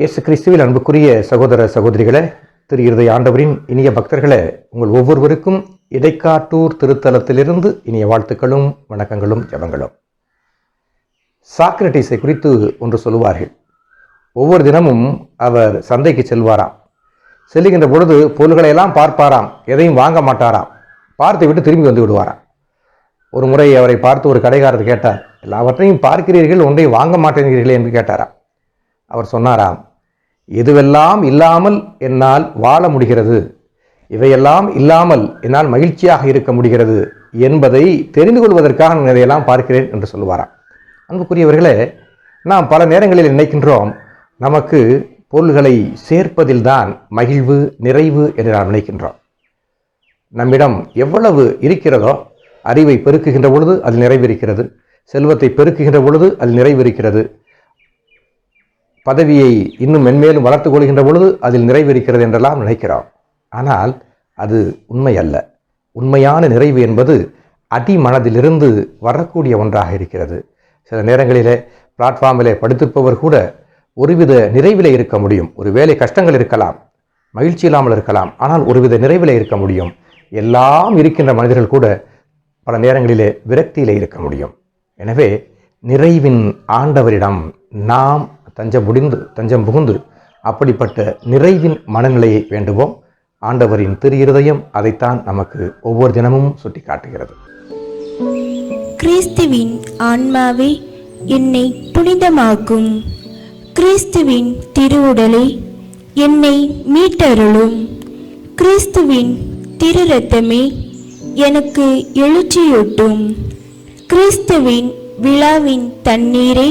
இயேசு கிறிஸ்துவில் அன்புக்குரிய சகோதர சகோதரிகளே திரு இருதய ஆண்டவரின் இனிய பக்தர்களே உங்கள் ஒவ்வொருவருக்கும் இடைக்காட்டூர் திருத்தலத்திலிருந்து இனிய வாழ்த்துக்களும் வணக்கங்களும் ஜபங்களும். சாக்ரட்டிஸை குறித்து ஒன்று சொல்லுவார்கள். ஒவ்வொரு தினமும் அவர் சந்தைக்கு செல்வாராம். செல்லுகின்ற பொழுது பொருள்களை எல்லாம் பார்ப்பாராம் எதையும் வாங்க மாட்டாராம். பார்த்து விட்டு திரும்பி வந்து விடுவாராம். ஒரு முறை அவரை பார்த்து ஒரு கடைக்காரர் கேட்டார் எல்லாவற்றையும் பார்க்கிறீர்கள் ஒன்றை வாங்க மாட்டேங்கிறீர்களே என்று கேட்டாராம். அவர் சொன்னாராம் எதுவெல்லாம் இல்லாமல் என்னால் வாழ முடிகிறது? இவையெல்லாம் இல்லாமல் என்னால் மகிழ்ச்சியாக இருக்க முடிகிறது என்பதை தெரிந்து கொள்வதற்காக நான் இதையெல்லாம் பார்க்கிறேன் என்று சொல்லுவாராம். அன்புக்குரியவர்களே நாம் பல நேரங்களில் நினைக்கின்றோம் நமக்கு பொருள்களை சேர்ப்பதில்தான் மகிழ்வு நிறைவு என்று நாம் நினைக்கின்றோம். நம்மிடம் எவ்வளவு இருக்கிறதோ அறிவை பெருக்குகின்ற பொழுது அது நிறைவிருக்கிறது செல்வத்தை பெருக்குகின்ற பொழுது அது நிறைவிருக்கிறது பதவியை இன்னும் மென்மேலும் வளர்த்து கொள்கின்ற பொழுது அதில் நிறைவு இருக்கிறது என்றெல்லாம் நினைக்கிறோம். ஆனால் அது உண்மை அல்ல உண்மையான நிறைவு என்பது அடிமனதிலிருந்து வரக்கூடிய ஒன்றாக இருக்கிறது. சில நேரங்களிலே பிளாட்ஃபார்மிலே படுத்திருப்பவர் கூட ஒருவித நிறைவில் இருக்க முடியும். ஒரு வேலை கஷ்டங்கள் இருக்கலாம் மகிழ்ச்சி இல்லாமல் இருக்கலாம் ஆனால் ஒருவித நிறைவில் இருக்க முடியும். எல்லாம் இருக்கின்ற மனிதர்கள் கூட பல நேரங்களிலே விரக்தியிலே இருக்க முடியும். எனவே நிறைவின் ஆண்டவரிடம் நாம் தஞ்சம் முடிந்து தஞ்சம் புகுந்து அப்படிப்பட்ட நிறைவின் மனநிலையை வேண்டுவோம். ஆண்டவரின் திரு இருதயம் அதைத்தான் நமக்கு ஒவ்வொரு தினமும் சுட்டி காட்டுகிறது கிறிஸ்துவின் ஆன்மாவே என்னை புனிதமாக்கும். கிறிஸ்துவின் திருவுடலே என்னை மீட்டருளும். கிறிஸ்துவின் திரு ரத்தமே எனக்கு எழுச்சியூட்டும். கிறிஸ்துவின் விழாவின் தண்ணீரே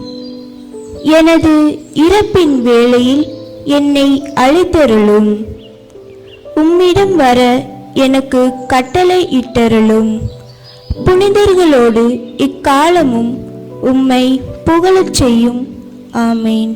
எனது இறப்பின் வேளையில் என்னை அழைத்தருளும். உம்மிடம் வர எனக்கு கட்டளை இட்டருளும். புனிதர்களோடு இக்காலமும் உம்மை புகழச் செய்யும். ஆமேன்.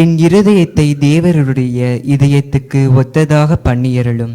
என் இருதயத்தை தேவருடைய இதயத்துக்கு ஒத்ததாக பண்ணியருளும்.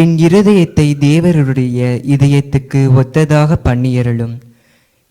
என் இருதயத்தை தேவருடைய இதயத்துக்கு ஒத்ததாக பண்ணியருளும்.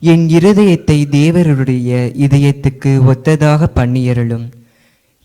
என் இருதயத்தை தேவருடைய இதயத்துக்கு ஒத்ததாக பண்ணியருளும்.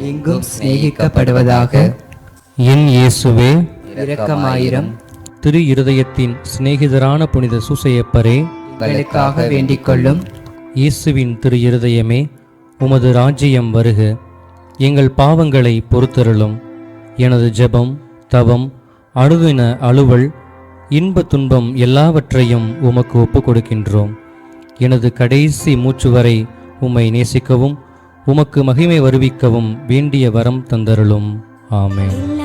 எங்கும் சிநேகிக்கப்படுவதாக என் இயேசுவே இரக்கமாயிரம் திரு இருதயத்தின் சிநேகிதரான புனித சூசையப்பரே எங்களுக்காக வேண்டிக் கொள்ளும் இயேசுவின் திரு இருதயமே உமது ராஜ்யம் வருக. எங்கள் பாவங்களை பொறுத்தருளும். எனது ஜெபம் தவம் அணுதின அலுவல் இன்ப துன்பம் எல்லாவற்றையும் உமக்கு ஒப்புக் கொடுக்கின்றோம் எனது கடைசி மூச்சு வரை உம்மை நேசிக்கவும் உமக்கு மகிமை வருவிக்கவும் வேண்டிய வரம் தந்தருளும். ஆமேன்.